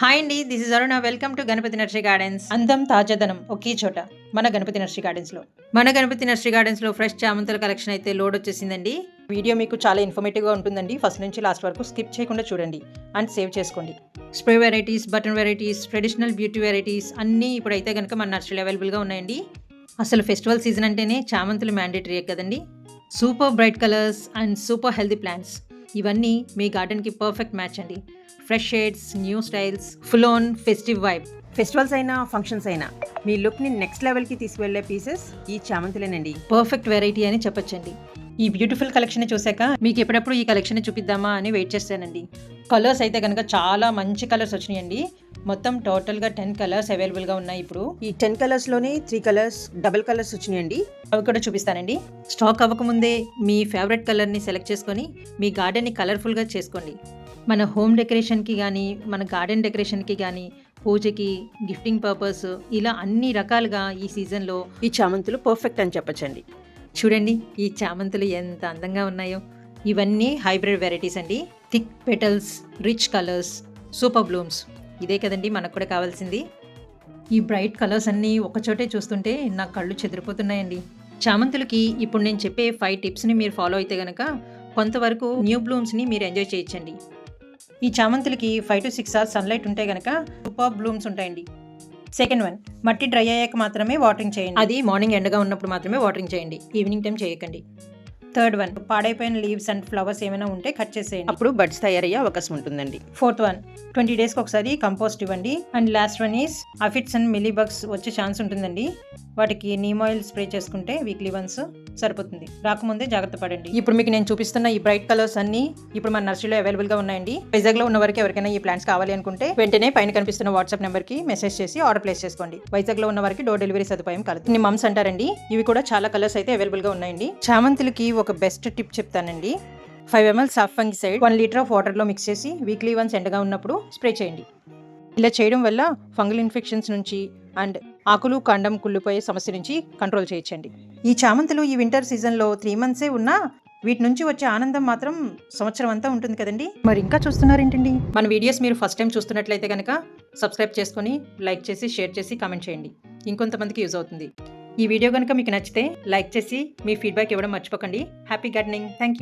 Hi అండి this is Aruna welcome to Ganapati nursery gardens అందం తాజాదనం ఒకే చోట మన గణపతి నర్సరీ గార్డెన్స్లో. మన గణపతి నర్సరీ గార్డెన్స్లో ఫ్రెష్ చామంతుల కలెక్షన్ అయితే లోడ్ వచ్చేసిందండి. వీడియో మీకు చాలా ఇన్ఫర్మేటివ్గా ఉంటుందండి. ఫస్ట్ నుంచి లాస్ట్ వరకు స్కిప్ చేయకుండా చూడండి అండ్ సేవ్ చేసుకోండి. Spray varieties button varieties traditional beauty varieties అన్నీ ఇప్పుడైతే కనుక మన నర్సరీలో అవైలబుల్గా ఉన్నాయండి. అసలు ఫెస్టివల్ సీజన్ అంటేనే చామంతులు మ్యాండేటరీ కదండి. Super bright colours and super healthy plants ఇవన్నీ మీ గార్డెన్కి పర్ఫెక్ట్ మ్యాచ్ అండి. Fresh shades new styles full on festive vibe festivals అయినా ఫంక్షన్స్ అయినా మీ లుక్ని నెక్స్ట్ లెవెల్కి తీసుకువెళ్ళే పీసెస్ ఈ చామంతులేనండి. పర్ఫెక్ట్ వెరైటీ అని చెప్పొచ్చండి. ఈ బ్యూటిఫుల్ కలెక్షన్ చూశాక మీకు ఎప్పుడప్పుడు ఈ కలెక్షన్ చూపిద్దామా అని వెయిట్ చేస్తానండి. కలర్స్ అయితే కనుక చాలా మంచి కలర్స్ వచ్చినాయండి. మొత్తం టోటల్గా టెన్ కలర్స్ అవైలబుల్గా ఉన్నాయి ఇప్పుడు. ఈ టెన్ కలర్స్లోనే త్రీ కలర్స్ డబుల్ కలర్స్ వచ్చినాయండి. అవి కూడా చూపిస్తానండి. స్టాక్ అవ్వకముందే మీ ఫేవరెట్ కలర్ని సెలెక్ట్ చేసుకొని మీ గార్డెన్ని కలర్ఫుల్గా చేసుకోండి. మన హోమ్ డెకరేషన్కి కానీ మన గార్డెన్ డెకరేషన్కి కానీ పూజకి గిఫ్టింగ్ పర్పస్ ఇలా అన్ని రకాలుగా ఈ సీజన్లో ఈ చామంతులు పర్ఫెక్ట్ అని చెప్పొచ్చండి. చూడండి ఈ చామంతులు ఎంత అందంగా ఉన్నాయో. ఇవన్నీ హైబ్రిడ్ వెరైటీస్ అండి. Thick petals rich colours super blooms. ఇదే కదండి మనకు కూడా కావాల్సింది. ఈ బ్రైట్ కలర్స్ అన్నీ ఒకచోటే చూస్తుంటే నా కళ్ళు చెదిరిపోతున్నాయండి. చామంతులకి ఇప్పుడు నేను చెప్పే ఫైవ్ టిప్స్ని మీరు ఫాలో అయితే కనుక కొంతవరకు న్యూ బ్లూమ్స్ని మీరు ఎంజాయ్ చేయొచ్చండి. ఈ చామంతులకి five to six hours sunlight ఉంటే కనుక సూపర్ బ్లూమ్స్ ఉంటాయండి. సెకండ్ వన్ మట్టి డ్రై అయ్యాక మాత్రమే వాటరింగ్ చేయండి. అది మార్నింగ్ ఎండగా ఉన్నప్పుడు మాత్రమే వాటరింగ్ చేయండి. ఈవినింగ్ టైం చేయకండి. థర్డ్ వన్ పాడైపోయిన లీవ్స్ అండ్ ఫ్లవర్స్ ఏమైనా ఉంటే కట్ చేసేయండి. అప్పుడు బడ్స్ తయారయ్యే అవకాశం ఉంటుందండి. ఫోర్త్ వన్ ట్వంటీ డేస్కి ఒకసారి కంపోస్ట్ ఇవ్వండి. And last one is aphids and mealybugs వచ్చే ఛాన్స్ ఉంటుందండి. వాటికి నీమ్ ఆయిల్ స్ప్రే చేసుకుంటే వీక్లీ వన్స్ సరిపోతుంది. రాకముందే జాగ్రత్త పడండి. ఇప్పుడు మీకు నేను చూపిస్తున్న ఈ బ్రైట్ కలర్స్ అన్ని ఇప్పుడు మన నర్సరీలో అవైలబుల్గా ఉన్నాయండి. వైజాగ్లో ఉన్న వరకు ఎవరికైనా ఈ ప్లాంట్స్ కావాలి అనుకుంటే వెంటనే పైన కనిపిస్తున్న వాట్సాప్ నెంబర్కి మెసేజ్ చేసి ఆర్డర్ ప్లేస్ చేసుకోండి. వైజాగ్లో ఉన్న వారికి డోర్ డెలివరీ సదుపాయం కలదు. ఇన్ని మమ్స్ అంటారండి. ఇవి కూడా చాలా కలర్స్ అయితే అవైలబుల్గా ఉన్నాయండి. చామంతులకి ఒక బెస్ట్ టిప్ చెప్తానండి. Five ML Saaf side one litre of వాటర్లో మిక్స్ చేసి వీక్లీ వన్స్ ఎండగా ఉన్నప్పుడు స్ప్రే చేయండి. ఇలా చేయడం వల్ల ఫంగల్ ఇన్ఫెక్షన్స్ నుంచి అండ్ ఆకులు కాండం కుళ్ళిపోయే సమస్య నుంచి కంట్రోల్ చేయించండి. ఈ చామంతులు ఈ వింటర్ సీజన్లో త్రీ మంత్సే ఉన్నా వీటి నుంచి వచ్చే ఆనందం మాత్రం సంవత్సరం అంతా ఉంటుంది కదండి. మరి ఇంకా చూస్తున్నారేంటండి? మన వీడియోస్ మీరు ఫస్ట్ టైం చూస్తున్నట్లయితే కనుక సబ్స్క్రైబ్ చేసుకొని లైక్ చేసి షేర్ చేసి కామెంట్ చేయండి. ఇంకొంతమందికి యూజ్ అవుతుంది. ఈ వీడియో కనుక మీకు నచ్చితే లైక్ చేసి మీ ఫీడ్బ్యాక్ ఇవ్వడం మర్చిపోకండి. Happy gardening thank you